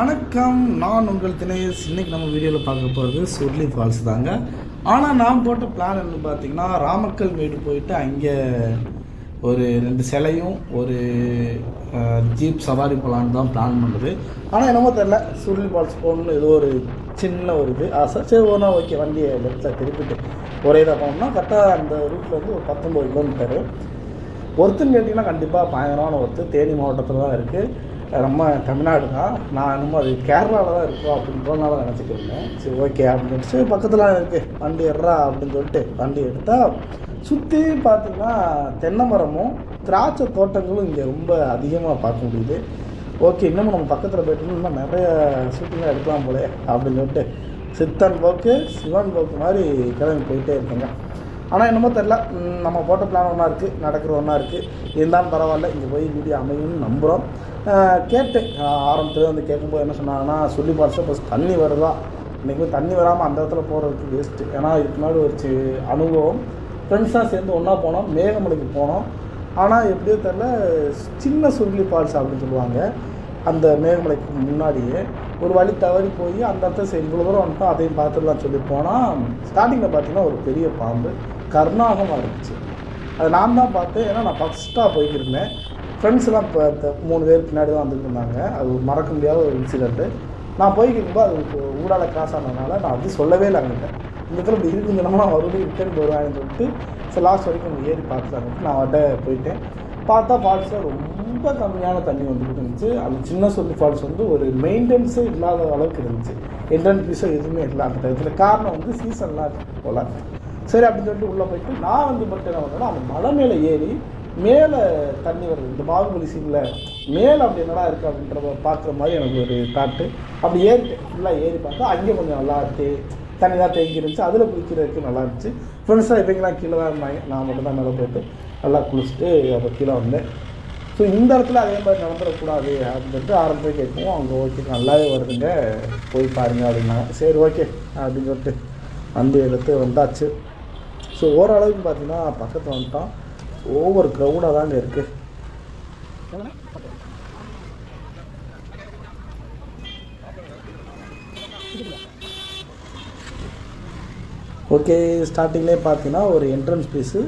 வணக்கம். நான் உங்கள் தினேஷ். இன்றைக்கி நம்ம வீடியோவில் பார்க்க போகிறது சுர்லி ஃபால்ஸ் தாங்க. ஆனால் நான் போட்ட பிளான் என்ன பார்த்தீங்கன்னா ராமக்கல் மேடு போயிட்டு அங்கே ஒரு ரெண்டு சிலையும் ஒரு ஜீப் சவாரி போகலான்னு தான் பிளான் பண்ணுறது ஆனால் என்னமோ தெரில சுருளி ஃபால்ஸ் போகணுன்னு ஏதோ ஒரு சின்ன ஒரு இது ஆசை. சரி ஒரு ஓகே வண்டியை லெஃப்ட்டில் திருப்பிட்டு ஒரே இதாக போனோம்னா கரெக்டாக அந்த ரூட்டில் வந்து ஒரு பத்தொம்பது கிலோமீட்டரு ஒருத்தன் கேட்டிங்கன்னா கண்டிப்பாக பயங்கரமான ஒருத்தர் தேனி மாவட்டத்தில் தான் இருக்குது நம்ம தமிழ்நாடு தான் நான் என்னமோ அது கேரளாவில் தான் இருக்கோம் அப்படின்றனால நினச்சிட்டு இருந்தேன். சரி ஓகே அப்படின்னு சரி பக்கத்தில் இருக்குது வண்டி எடுறா அப்படின்னு சொல்லிட்டு வண்டி எடுத்தால் சுற்றி பார்த்தீங்கன்னா தென்னை மரமும் திராட்சை தோட்டங்களும் இங்கே ரொம்ப அதிகமாக பார்க்க முடியுது. ஓகே இன்னமும் நம்ம பக்கத்தில் போயிட்டு இன்னும் நிறைய ஷூட்டிங்காக எடுக்கலாம் போலே அப்படின்னு சொல்லிட்டு சித்தன் போக்கு சிவன் போக்கு மாதிரி கிளம்பி போயிட்டே இருக்கேங்க. ஆனால் என்னமோ தெரில நம்ம போட்ட பிளான் ஒன்றா இருக்குது நடக்கிற ஒன்றா இருக்குது இருந்தாலும் பரவாயில்ல இங்கே போய் வீடியோ அமையும்னு நம்புகிறோம் கேட்டேன். ஆரம்பத்தில் வந்து கேட்கும்போது என்ன சொன்னாங்கன்னா சொல்லி பார்த்து ஃபஸ்ட் தண்ணி வருதா? இன்றைக்கி தண்ணி வராமல் அந்த இடத்துல போகிறதுக்கு வேஸ்ட்டு ஏன்னா இதுக்கு முன்னாடி ஒரு அனுபவம். ஃப்ரெண்ட்ஸாக சேர்ந்து ஒன்றா போனோம் மேகமலைக்கு போனோம். ஆனால் எப்படியோ தெரில சின்ன சுருளி ஃபால்ஸ் அப்படின்னு சொல்லுவாங்க. அந்த மேகமலைக்கு முன்னாடியே ஒரு வழி தவறி போய் அந்த இடத்துல இவ்வளோ தூரம் வந்துட்டோம் அதையும் பார்த்துடலாம் சொல்லி போனால் ஸ்டார்டிங்கில் பார்த்தீங்கன்னா ஒரு பெரிய பாம்பு. கர்நாகமாக இருந்துச்சு. அதை நான் தான் பார்த்தேன். ஏன்னா நான் ஃபஸ்ட்டாக போய்க்கிருந்தேன் ஃப்ரெண்ட்ஸ்லாம் இப்போ மூணு பேர் பின்னாடி தான் வந்துட்டு இருந்தாங்க. அது ஒரு மறக்க முடியாத ஒரு இன்சிடெண்ட்டு நான் போய்க்கிருக்கும்போது அது ஊடால கிராஸ் ஆனதுனால நான் அது சொல்லவே இல்லை அங்கிட்ட இந்த இடத்துல இப்படி இருக்குங்கன்னா மறுபடியும் ரிட்டர்ன் வருவாங்கன்னு சொல்லிட்டு சரி லாஸ்ட் வரைக்கும் அவங்க ஏறி பார்த்துட்டாங்க நான் அவட்ட போயிட்டேன். பார்த்தா ஃபால்ஸில் ரொம்ப கம்மியான தண்ணி வந்துட்டு இருந்துச்சு. அந்த சின்ன சொல்லி ஃபால்ஸ் வந்து ஒரு மெயின்டெனன்ஸே இல்லாத அளவுக்கு இருந்துச்சு. என்ட்ரன்ஸ் ஃபீஸோ எதுவுமே இல்லை அந்த டயத்தில் காரணம் வந்து சீசன்லாம் போல. சரி அப்படின்னு சொல்லிட்டு உள்ளே போயிட்டு நான் வந்து மட்டும் என்ன பண்ணேன்னா அந்த மலை மேலே ஏறி மேலே தண்ணி வருது. இந்த பாகுபலி சீனில் மேலே அப்படி என்னடா இருக்குது அப்படின்றத பார்க்குற மாதிரி எனக்கு ஒரு தாட்டு அப்படி ஏறிட்டேன் ஃபுல்லாக ஏறி பார்த்தா அங்கே கொஞ்சம் நல்லா தே தண்ணி தான் தேங்கி இருந்துச்சு. அதில் குளிக்கிறதுக்கு நல்லா இருந்துச்சு. ஃப்ரெண்ட்ஸாக இவங்கெல்லாம் கீழே தான் இருந்தாங்க. நான் மட்டும் தான் மேலே போயிட்டு நல்லா குளிச்சுட்டு அப்போ கீழே வந்தேன். ஸோ இந்த இடத்துல அதே மாதிரி நடந்துடக்கூடாது அப்படின்னு சொல்லிட்டு ஆரம்பத்தில் கேட்கவும் அவங்க ஓகே நல்லாவே வருதுங்க. போய் பாருங்க அப்படின்னாங்க சரி ஓகே அப்படின்னு சொல்லிட்டு வண்டி எடுத்து வந்தாச்சு. ஸோ ஓரளவுக்கு பார்த்தீங்கன்னா பக்கத்தில் வந்துட்டோம் ஓவர் க்ரௌடாக தாங்க இருக்குது ஓகே ஸ்டார்டிங்லேயே பார்த்தீங்கன்னா ஒரு என்ட்ரன்ஸ் ஃபீஸு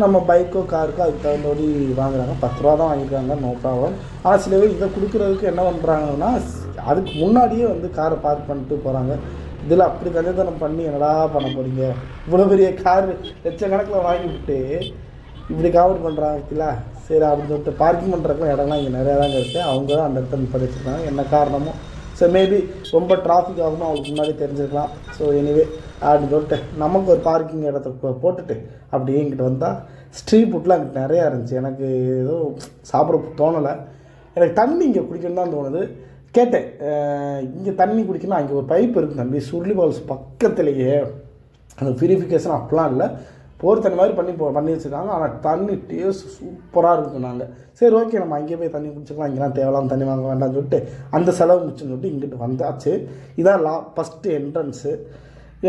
நம்ம பைக்கோ காருக்கோ அதுக்கு தகுந்தபடி வாங்குறாங்க. பத்து ரூபா தான் வாங்கியிருக்காங்க நோ ப்ராப்ளம் ஆனால் சில பேர் இதை கொடுக்குறதுக்கு என்ன பண்ணுறாங்கன்னா அதுக்கு முன்னாடியே வந்து காரை பார்க் பண்ணிட்டு போகிறாங்க இதில் அப்படி கஞ்சத்தனம் பண்ணி என்னடா பண்ண போகிறீங்க இவ்வளோ பெரிய கார் லட்சக்கணக்கில் வாங்கி விட்டு இப்படி காமெடி பண்ணுறாங்க சரி அப்படின்னு சொல்லிட்டு பார்க்கிங் பண்ணுறதுக்குலாம் இடம்லாம் இங்கே நிறையா தாங்க இருக்குது அவங்க தான் அந்த இடத்துல நிப்பாட்டி வச்சுருக்காங்க. என்ன காரணமோ? ஸோ மேபி ரொம்ப டிராஃபிக் ஆகும்னு அவங்களுக்கு முன்னாடி தெரிஞ்சிருக்கலாம். ஸோ எனிவே அப்படின்னு சொல்லிட்டு நமக்கு ஒரு பார்க்கிங் இடத்த போட்டுட்டு அப்படியே இங்கிட்ட வந்தால் ஸ்ட்ரீட் ஃபுட்லாம் அங்கிட்ட நிறையா இருந்துச்சு. எனக்கு ஏதோ சாப்பிட தோணலை. எனக்கு தண்ணி இங்கே குடிக்கணும் தான் தோணுது. கேட்டேன். இங்கே தண்ணி குடிக்கணும் அங்கே ஒரு பைப் இருக்குது தம்பி. சுருளி பால்ஸ் பக்கத்துலேயே. அந்த பியூரிஃபிகேஷன் அப்படிலாம் இல்லை. போர் தண்ணி மாதிரி பண்ணி போ பண்ணி வச்சுருக்காங்க. ஆனால் தண்ணி டேஸ்ட் சூப்பராக இருக்கும் நாங்கள் சரி ஓகே நம்ம அங்கேயே போய் தண்ணி குடிச்சிக்கலாம். இங்கெல்லாம் தேவையில்லாம தண்ணி வாங்க வேண்டாம்னு சொல்லிட்டு அந்த செலவு முடிச்சுன்னு சொல்லிட்டு இங்கிட்டு வந்தாச்சு. இதான் லா ஃபஸ்ட்டு என்ட்ரன்ஸு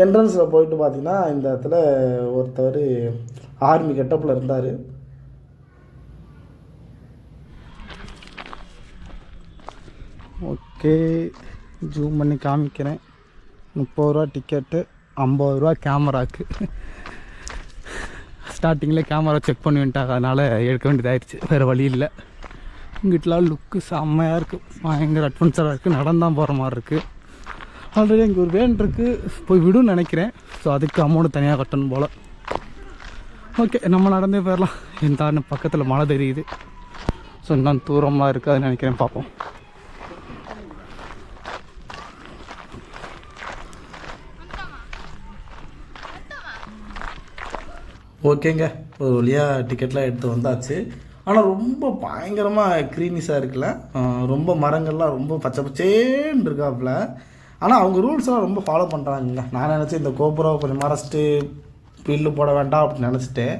என்ட்ரன்ஸில் போயிட்டு பார்த்தீங்கன்னா இந்த இடத்துல ஒருத்தர் ஆர்மி கெட்டப்பில் இருந்தார். ஓகே ஜூம் பண்ணி காமிக்கிறேன். முப்பது ரூபா டிக்கெட்டு ஐம்பது ரூபா கேமராக்கு ஸ்டார்டிங்கில் கேமரா செக் பண்ணி வந்துட்டாங்க. அதனால் எடுக்க வேண்டியதாகிடுச்சு வேறு வழி இல்லை. இங்கிட்டலாம் லுக்கு செம்மையாக இருக்குது பயங்கர அட்வென்ச்சராக இருக்குது நடந்தான் போகிற மாதிரி இருக்குது ஆல்ரெடி இங்கே ஒரு வேன் இருக்குது போய் விடுன்னு நினைக்கிறேன். ஸோ அதுக்கு அமௌண்ட் தனியாக கட்டணும் போல். ஓகே நம்ம நடந்தே போயிடலாம் இந்த பக்கத்தில் மழை தெரியுது. ஸோ இன்னும் தூரமாக இருக்காதுன்னு நினைக்கிறேன். பார்ப்போம். ஓகேங்க. ஒரு வழியாக டிக்கெட்லாம் எடுத்து வந்தாச்சு. ஆனால் ரொம்ப பயங்கரமாக க்ரீனிஸாக இருக்குல்ல? ரொம்ப மரங்கள்லாம் ரொம்ப பச்சை பச்சேன்னு இருக்காப்புல. ஆனால் அவங்க ரூல்ஸ்லாம் ரொம்ப ஃபாலோ பண்ணுறாங்க நான் நினச்சேன் இந்த கோபுரம் கொஞ்சம் மறைச்சிட்டு பில்லு போட வேண்டாம் அப்படின்னு நினச்சிட்டேன்.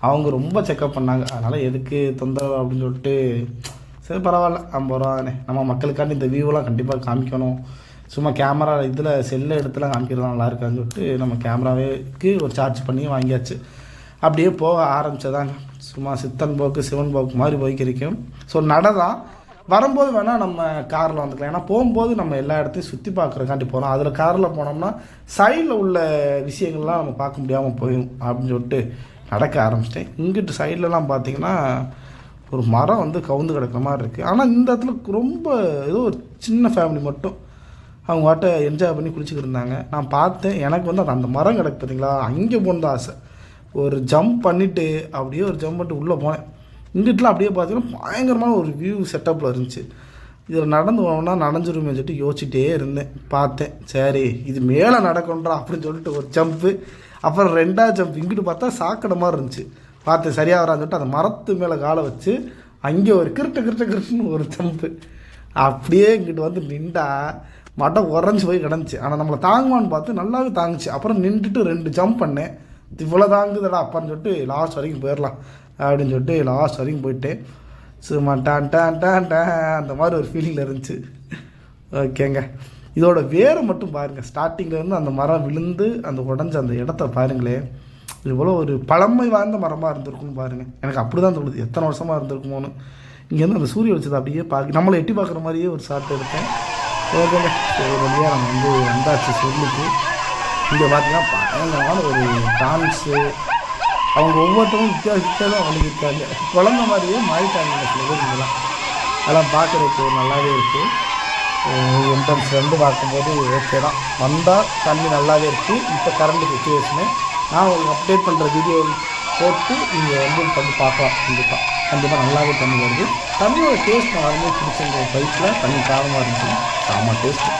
அவங்க ரொம்ப செக்கப் பண்ணாங்க. அதனால் எதுக்கு தொந்தரவு அப்படின்னு சொல்லிட்டு சரி பரவாயில்ல. ஐம்பது ரூபா தானே. நம்ம மக்களுக்காண்டி இந்த வியூவெலாம் கண்டிப்பாக காமிக்கணும். சும்மா கேமரா இதில் செல்லை எடுத்துலாம் காமிக்கிறது நல்லா இருக்கான்னு சொல்லிட்டு நம்ம கேமராவேக்கு ஒரு சார்ஜ் பண்ணி வாங்கியாச்சு. அப்படியே போக ஆரம்பித்ததாங்க சும்மா சித்தன் போக்கு சிவன் போக்கு மாதிரி போய்க்கிருக்கோம் ஸோ நட தான் வரும்போது வேணால் நம்ம காரில் வந்துக்கலாம். ஏன்னா போகும்போது நம்ம எல்லா இடத்தையும் சுற்றி பார்க்குறக்காண்டி போகிறோம் அதில் காரில் போனோம்னா சைடில் உள்ள விஷயங்கள்லாம் நம்ம பார்க்க முடியாமல் போயிடும் அப்படின்னு சொல்லிட்டு நடக்க ஆரம்பிச்சிட்டேன். இங்கிட்டு சைட்லலாம் பார்த்தீங்கன்னா ஒரு மரம் வந்து கவுந்து கிடக்கிற மாதிரி இருக்குது ஆனால் இந்த இடத்துல ரொம்ப ஏதோ ஒரு சின்ன ஃபேமிலி மட்டும் அவங்க வாட்ட என்ஜாய் பண்ணி குளிச்சுக்கிட்டு இருந்தாங்க. நான் பார்த்தேன். எனக்கு வந்து அந்த- மரம் கிடக்கு பார்த்தீங்களா அங்கே போகணும் ஆசை. ஒரு ஜம்ப் பண்ணிவிட்டு அப்படியே ஒரு ஜம்ப் பண்ணிட்டு உள்ளே போனேன். இங்கிட்டலாம் அப்படியே பார்த்தீங்கன்னா பயங்கரமான ஒரு வியூ செட்டப்பில் இருந்துச்சு. இதில் நடந்து போனோம்னா நடஞ்சிருமே சொல்லிட்டு யோசிச்சுட்டே இருந்தேன். பார்த்தேன் சரி இது மேலே நடக்கணுன்றா அப்படின்னு சொல்லிட்டு ஒரு ஜம்ப்பு அப்புறம் ரெண்டாவது ஜம்ப் இங்கிட்டு பார்த்தா சாக்கடை மாதிரி இருந்துச்சு. பார்த்தேன் சரியாக வரான்னு சொல்லிட்டு அந்த மரத்து மேலே காலை வச்சு அங்கே ஒரு கிருட்ட கிருட்ட கிருட்டுன்னு ஒரு ஜம்ப்பு அப்படியே இங்கிட்டு வந்து நின்றா மட்டம் உறைஞ்சி போய் கிடந்துச்சு. ஆனால் நம்மளை தாங்குவான்னு பார்த்து நல்லாவே தாங்குச்சு. அப்புறம் நின்றுட்டு ரெண்டு ஜம்ப் பண்ணேன். இவ்வளோ தாங்குதடா அப்பான்னு சொல்லிட்டு லாஸ்ட் வரைக்கும் போயிடலாம் அப்படின்னு சொல்லிட்டு லாஸ்ட் வரைக்கும் போயிட்டேன். சும்மா டான் டான் டான் டான் அந்த மாதிரி ஒரு ஃபீலிங்கில் இருந்துச்சு. ஓகேங்க. இதோட வேரை மட்டும் பாருங்கள் ஸ்டார்டிங்கில் இருந்து அந்த மரம் விழுந்து அந்த உடஞ்ச அந்த இடத்த பாருங்களேன். இவ்வளோ ஒரு பழமை வாய்ந்த மரமாக இருந்திருக்கும்னு பாருங்கள் எனக்கு அப்படி தான் தோணுது. எத்தனை வருஷமாக இருந்திருக்குமோன்னு. இங்கேருந்து அந்த சூரிய வெளிச்சத்தை அப்படியே பார்க்க நம்மளை எட்டி பார்க்குற மாதிரியே ஒரு ஷார்ட் எடுத்தேன். ஓகேங்க. ஒரு வழியாக நம்ம வந்து வந்தாச்சு சொல்லிட்டு. இங்கே பார்த்தீங்கன்னா பயங்கரமான ஒரு டான்ஸு அவங்க ஒவ்வொருத்தரும் வித்தியாசத்தான் வித்தியாசம் குழந்த மாதிரியே மாறிட்டாங்க சில பேர் இங்கெல்லாம். அதெல்லாம் பார்க்குறதுக்கு நல்லாவே இருக்குது என்ட்ரன்ஸ் வந்து பார்க்கும்போது ஓகே தான். வந்தால் தண்ணி நல்லாவே இருக்குது இப்போ கரண்ட் சுச்சுவேஷனு நான் உங்களுக்கு அப்டேட் பண்ணுற வீடியோ போட்டு நீங்கள் வந்து பண்ணி பார்க்கலாம். கண்டிப்பாக கண்டிப்பாக நல்லாவே தண்ணி வருது. தண்ணியோட டேஸ்ட் நான் வரும்போது பிடிச்சிருந்த பைப்பில் தண்ணி காரமாக இருந்துச்சு. ஆமாம் டேஸ்ட்டு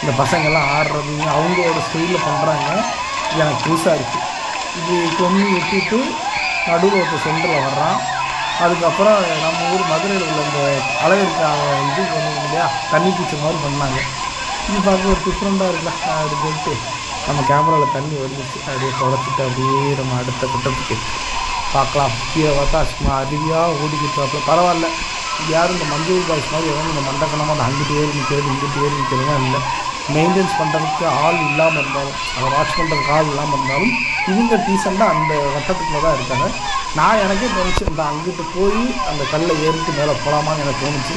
இந்த பசங்கள்லாம் ஆடுறது அவங்களோட ஸ்டைலில் பண்ணுறாங்க எனக்கு புதுசாக இருக்குது இது கொண்டு விட்டுட்டு நடுவில் ஒருத்தர் சென்டரில் வர்றான். அதுக்கப்புறம் நம்ம ஊர் மதுரையில் உள்ள இந்த அழகிற்கு இது பண்ணுவோம் இல்லையா? தண்ணி பூச்சி மாதிரி பண்ணாங்க. இது பார்க்க ஒரு டிஃப்ரெண்ட்டாக இருக்குல்ல அப்படி போட்டு நம்ம கேமராவில் தண்ணி வந்துச்சு அப்படியே தொடச்சிட்டு அப்படியே நம்ம அடுத்த கட்டத்துக்கு பார்க்கலாம். கீழே பார்த்தா சும்மா அருவியாக ஓடிக்கிட்டு பரவாயில்ல. யாரும் இந்த மஞ்சள் பாய்ஸ் மாதிரி எவனும் இந்த மண்டக்கணமாக அந்த அங்கிட்டு ஏறி நிற்கிறது இங்கிட்டு ஏறி நிற்கிறதுலாம் இல்லை. மெயின்டைன்ஸ் பண்ணுறதுக்கு ஆள் இல்லாமல் இருந்தாலும் அதை வாட்ச் பண்ணுறதுக்கு ஆள் இல்லாமல் இருந்தாலும் இவங்க டீசெண்டாக அந்த வட்டத்துக்குள்ளே தான் இருக்காங்க. நான் எனக்கே தோணுச்சு இந்த அங்கிட்டு போய் அந்த கல்லை ஏறிட்டு மேலே போகலாமான்னு எனக்கு தோணுச்சு.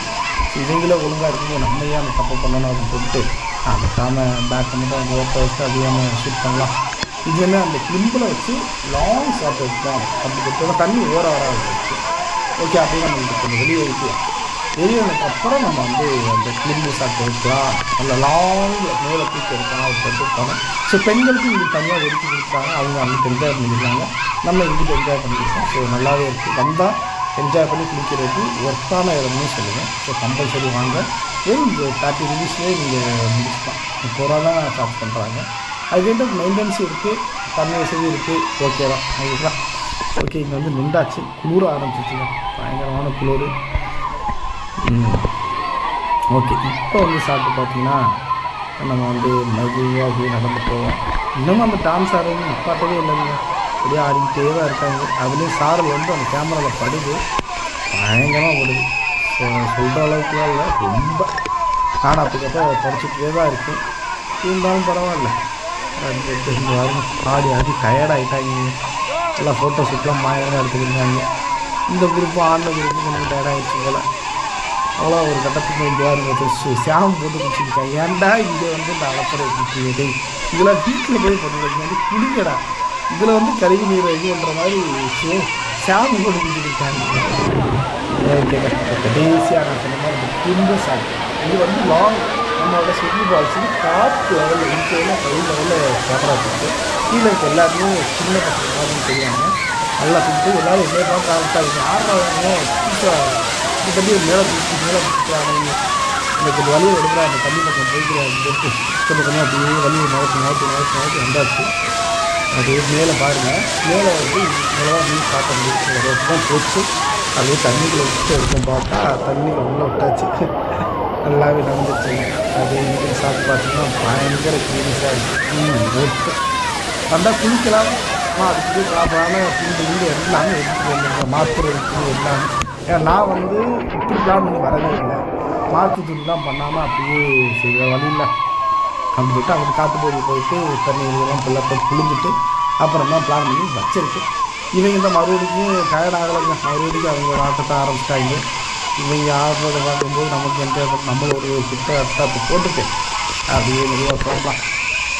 இவங்களே ஒழுங்காக இருக்கும்போது நம்ம ஏன் அந்த தப்பு பண்ணணும் அப்படின்னு சொல்லிட்டு அந்த காம பேக் மட்டும் அந்த ஓட்ட வச்சு அதிகமாக ஷூட் பண்ணலாம். இதுவுமே அந்த கிளிம்பில் வச்சு லாங் ஷாட் எடுக்கலாம் அப்படி கொடுத்தா தண்ணி ஓர வர ஓகே அப்படியே நம்ம கொஞ்சம் வெளியே வைக்கலாம் வெளியானதுக்கு அப்புறம் நம்ம வந்து அந்த கிளிம்பு சாப்பிட்டு வைக்கலாம் நல்ல லாங்கில் மேலே தூக்கி எடுக்கலாம் அப்படின்னு சொல்லிட்டு போனோம் ஸோ பெண்களுக்கு இங்கே தனியாக ஒதுக்கி கொடுத்தாங்க அவங்க அங்கிட்டு என்ஜாய் பண்ணிக்கிறாங்க. நம்ம இங்கிட்டு என்ஜாய் பண்ணிக்கிறோம். ஸோ நல்லாவே இருக்குது வந்தால் என்ஜாய் பண்ணி குளிக்கிறதுக்கு ஒர்த்தான இடம்னு சொல்லுவேன். ஸோ கம்பல்சரி வாங்க. வெறும் தேர்ட்டி ருபீஸ்லேயே நீங்கள் முடிச்சுக்கலாம். ரூபா தான் சார்ஜ் பண்ணுறாங்க அதுக்கேட்டு மெயின்டெனன்ஸ் இருக்குது தண்ணி வசதி இருக்குது ஓகே தான். ஓகேங்களா ஓகே இங்கே வந்து நின்றாச்சு. குளிர ஆரம்பிச்சிச்சுங்க பயங்கரமான குளிர். ஓகே இப்போ வந்து சாப்பிட்டு பார்த்தீங்கன்னா நம்ம வந்து மெதுவாக அப்படியே நடந்து போவோம். இன்னமும் அந்த டான்ஸ் ஆடுறது நிப்பாட்டவே இல்லைங்க. அப்படியே ஆடிக்கிட்டே தான் இருக்காங்க. அதுலேயும் சாரல் வந்து அந்த கேமராவில் படுது. பயங்கரமாக படுது. ஸோ சொல்கிற அளவுக்குலாம் இல்லை. ரொம்ப நானும் அப்பக்கப்போ படிச்சுட்டே தான் இருக்குது இருந்தாலும் பரவாயில்ல. அது இந்த வாரம் ஆடி ஆடி டயர்டாகிட்டாங்க எல்லாம் ஃபோட்டோ ஷூட்லாம் மாயமாக எடுத்துக்கிட்டாங்க இந்த குரூப்பு ஆண்ட குரூப்பு கொஞ்சம் டயர்டாகிடுச்சு போல். அவ்வளோ ஒரு கட்டத்துக்கு இங்கே இருந்தது சாம் போட்டு குடிச்சிருக்கேன் ஏன்டா இங்கே வந்து இந்த அலப்பறை குடிக்கிறது இதெல்லாம் வீட்டில் போய் பண்ணுறது வந்து குடிக்கடா இதில் வந்து கருவி நீர் இது பண்ணுற மாதிரி சே சாமி போட்டு குடிச்சிருக்காங்க கடைசியாக நான் சொன்ன மாதிரி இந்த குண்டு இது வந்து லாங் நம்மளோட சுற்றி பால்ஸு டாப் லெவலில் இருக்கிறதுல ஹை லெவலில் கேமரா இருக்குது கீழே இருக்க எல்லாருமே சின்ன பசங்க மாதிரி தெரியாங்க நல்லா கொடுத்து எல்லோரும் என்ன பார்த்து ஆரம்பிச்சாங்க. ஆடுறவங்க புதுசாக இந்த தம்பி மேலே தூக்கி மேலே பிடிச்சாங்க இந்த கொஞ்சம் வழியை எடுக்கிறா அந்த தம்பி பக்கம் போய்க்கிறாங்க சொல்லிட்டு கொஞ்சம் கொஞ்சம் அப்படியே வழியை நடத்தி நடத்தி நடத்தி நடத்தி வந்தாச்சு அது மேலே பாருங்கள் மேலே வந்து இவ்வளோதான் மீன் பார்க்க முடியும் ஒரு வருஷம் போச்சு அப்படியே தண்ணிக்குள்ளே விட்டு இருக்கும் பார்த்தா தண்ணியில் உள்ளே விட்டாச்சு நல்லாவே நடந்துச்சு அது இங்கே சாப்பிட்டு பார்த்தீங்கன்னா பயங்கர க்ளீனஸாக இருக்குது ஓட்டு வந்தால் குளிக்கலாம் அதுக்கு ப்ராப்பரான துண்டு துண்டு எல்லாமே எடுத்துகிட்டு வந்துருங்க மாத்திரை இருக்குது எல்லாமே ஏன்னா நான் வந்து இப்படி பிளான் பண்ணி வரவே இல்லை. மாற்று துண்டு தான் பண்ணாமல் அப்படியே செய்கிற வழியில் அப்படின்னு சொல்லிட்டு அவங்க காட்டு போய் போயிட்டு தண்ணி இதெல்லாம் பிள்ளைத்த அப்புறமா அப்புறம் பிளான் பண்ணி வச்சிருக்கு. இவங்க இந்த மறுபடிக்கும் டயர்ட் ஆகலைங்க. மறுபடிக்கும் அவங்க ஒரு ஆட்டத்தை ஆரம்பிச்சிட்டாங்க. இவங்க ஆடுறத பார்க்கும்போது நமக்கு எந்த நம்மள ஒரு கிட்ட அட்டாப்பு போட்டுட்டு அப்படியே நிறையா போகலாம்.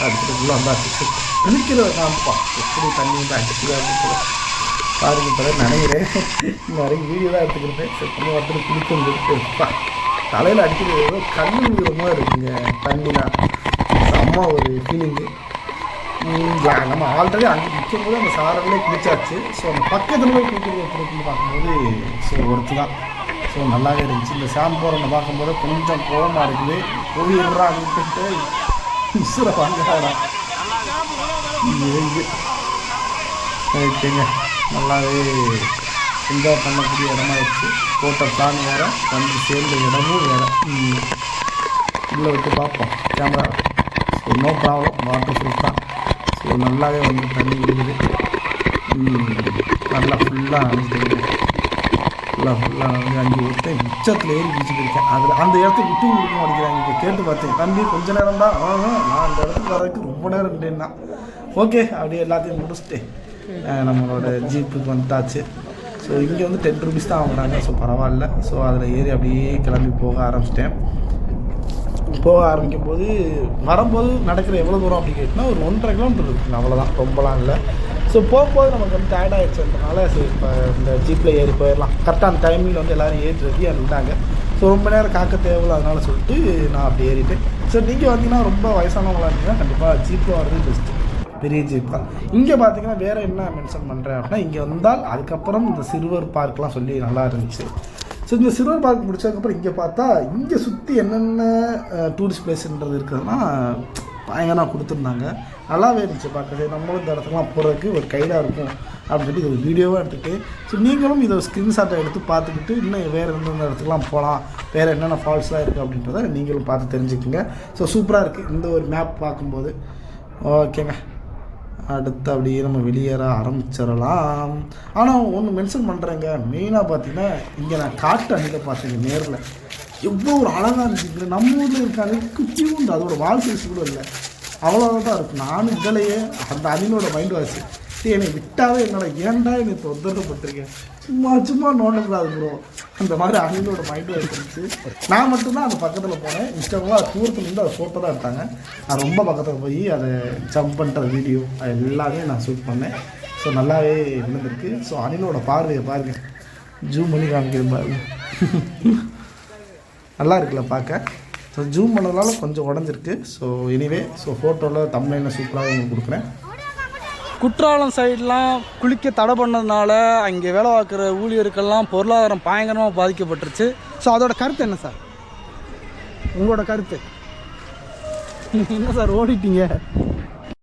அடிச்சுட்டு உள்ள வந்தாச்சு. குளிக்கிறத காமிப்பா எப்படி தண்ணி வந்து அடிச்சுது அப்படின்னு பாருங்க இப்போ தான் நினைக்கிறேன் இன்ன வரைக்கும் வீடியோ தான் எடுத்துக்கிட்டேன் சரி ஒருத்தர் குளிக்கும் சொல்லிட்டு தலையில் அடிக்கிறது ஏதோ கண்ணு விழுகிற இருக்குங்க தண்ணிலாம். செம்ம ஒரு ஃபீலிங்கு நம்ம ஆல்ரெடி அங்கே நிற்கும் போது அந்த சாரங்களே குளிச்சாச்சு. ஸோ அந்த பக்கத்தில் போய் குளிக்கிறது எப்படி பார்க்கும்போது ஸோ ஒருத்து தான் ஸோ நல்லாவே இருந்துச்சு. இந்த ஷாம்பூரை பார்க்கும்போது கொஞ்சம் கோவமாக இருக்குது. போயிடுறா அப்படின்ட்டு இசுரை வாங்கிறாடா ஓகேங்க. நல்லாவே என்ஜாய் பண்ணக்கூடிய இடமா இருக்கு. போட்ட பிளான் வேறு வந்து சேர்ந்த இடமும் வேறு. உள்ளே விட்டு பார்ப்போம். Camera so no problem waterproof தான். ஸோ நல்லாவே வந்து தண்ணி விடுது நல்லா ஃபுல்லாக அனுப்பிட்டு ஃபுல்லாக ஃபுல்லாக வந்து அஞ்சு ஒருத்தன் உச்சத்தில் ஏறி பிடிச்சி அதில் அந்த இடத்துக்கு விட்டு கொடுக்க மாட்டேங்கிறாங்க. இப்போ கேட்டு பார்த்தேன். தம்பி கொஞ்ச நேரம் தான் ஆஹா, நான் அந்த இடத்துக்கு வரதுக்கு ரொம்ப நேரம் இருந்தேன்னா ஓகே அப்படியே எல்லாத்தையும் முடிச்சுட்டு. நம்மளோட ஜீப்புக்கு வந்தாச்சு. ஸோ இங்கே வந்து டென் ருபீஸ் தான் வாங்குறாங்க ஸோ பரவாயில்ல. ஸோ அதில் ஏறி அப்படியே கிளம்பி போக ஆரம்பிச்சிட்டேன். போக ஆரம்பிக்கும் போது வரும்போது நடக்கிற எவ்வளோ தூரம் அப்படின்னு கேட்டிங்கன்னா ஒரு ஒன்றரை கிலோமீட்டர் இருக்குங்க. அவ்வளோதான் ரொம்பலாம் இல்லை. ஸோ போகும்போது நமக்கு வந்து டயர்ட் ஆகிடுச்சுன்றனால சரி இப்போ இந்த ஜீப்பில் ஏறி போயிடலாம். கரெக்டாக அந்த டைமிங்கில் வந்து எல்லோரும் ஏறி ரெடியாக இருந்தாங்க. ஸோ ரொம்ப நேரம் காக்க தேவையில்ல அதனால சொல்லிட்டு நான் அப்படி ஏறிட்டேன். ஸோ நீங்கள் வந்தீங்கன்னா ரொம்ப வயசானவங்களா இருந்தீங்கன்னா கண்டிப்பாக ஜீப்பில் வர்றது பெஸ்ட்டு பெரிய ஜீப் தான். இங்கே பார்த்தீங்கன்னா வேறு என்ன மென்ஷன் பண்ணுறேன் அப்படின்னா இங்கே வந்தால் அதுக்கப்புறம் இந்த சிறுவர் பார்க்லாம் சொல்லி நல்லா இருந்துச்சு. ஸோ இந்த சிறுவர் பார்க் முடிச்சதுக்கப்புறம் இங்கே பார்த்தா இங்கே சுற்றி என்னென்ன டூரிஸ்ட் பிளேஸ்ன்றது இருக்குதுன்னா பயங்கரமாக கொடுத்துருந்தாங்க. நல்லாவே இருந்துச்சு பார்க்குறது நம்மளும் இந்த இடத்துக்குலாம் போகிறதுக்கு ஒரு கைடாக இருக்கும் அப்படின்னு சொல்லி ஒரு வீடியோவாக எடுத்துகிட்டு ஸோ நீங்களும் இதை ஸ்க்ரீன்ஷாட்டை எடுத்து பார்த்துக்கிட்டு இன்னும் வேறு எந்தெந்த இடத்துக்குலாம் போகலாம் வேறு என்னென்ன ஃபால்ஸ்லாம் இருக்குது அப்படின்றத நீங்களும் பார்த்து தெரிஞ்சுக்கோங்க. ஸோ சூப்பராக இருக்குது இந்த ஒரு மேப் பார்க்கும்போது. ஓகேங்க அடுத்து அப்படியே நம்ம வெளியேற ஆரம்பிச்சிடலாம். ஆனால் ஒன்று மென்ஷன் பண்ணுறேங்க மெயினாக பார்த்தீங்கன்னா இங்கே நான் காட்டு அணில பார்த்தேங்க நேரில். எவ்வளோ ஒரு அழகாக இருந்துச்சுங்க நம்ம ஊரில் இருக்காங்க குட்டியும் உண்டு அதோட வாழ்க்கை கூட இல்லை. அவ்வளோதான் இருக்கும். நானும் இதழையே அந்த அணிலோட மைண்ட் வாஷ் என்னை விட்டாவே என்னால் ஏன்டா என்னை தொந்தரப்பட்டிருக்கேன் சும்மா சும்மா நோண்டக்கூடாது ப்ரோ அந்த மாதிரி அண்ணனோட மைண்டில் இருந்துச்சு. நான் மட்டும்தான் அந்த பக்கத்தில் போனேன். இன்ஸ்டாகிராம் தூரத்துல இருந்து அதை ஃபோட்டோ தான் எடுத்தாங்க. நான் ரொம்ப பக்கத்தில் போய் அதை ஜம்ப் பண்ணுற வீடியோ அது எல்லாமே நான் ஷூட் பண்ணேன். ஸோ நல்லாவே இருந்திருக்கு ஸோ அணிலோட பார்வையை பாருங்கள் ஜூம் பண்ணி காமிக்கிறது பாருங்க. நல்லா இருக்குல்ல பார்க்க. ஸோ ஜூம் பண்ணதுனால கொஞ்சம் உடஞ்சிருக்கு. ஸோ எனிவே ஸோ ஃபோட்டோவில் தமிழ்நாட்டில் சூப்பராக உங்களுக்கு கொடுக்குறேன். குற்றாலம் சைட்லாம் குளிக்க தடை பண்ணதுனால அங்கே வேலை பார்க்குற ஊழியர்கள்லாம் பொருளாதாரம் பயங்கரமாக பாதிக்கப்பட்டுருச்சு. ஸோ அதோட கருத்து என்ன சார்? உங்களோட கருத்து? என்ன சார் ஓடிட்டீங்க?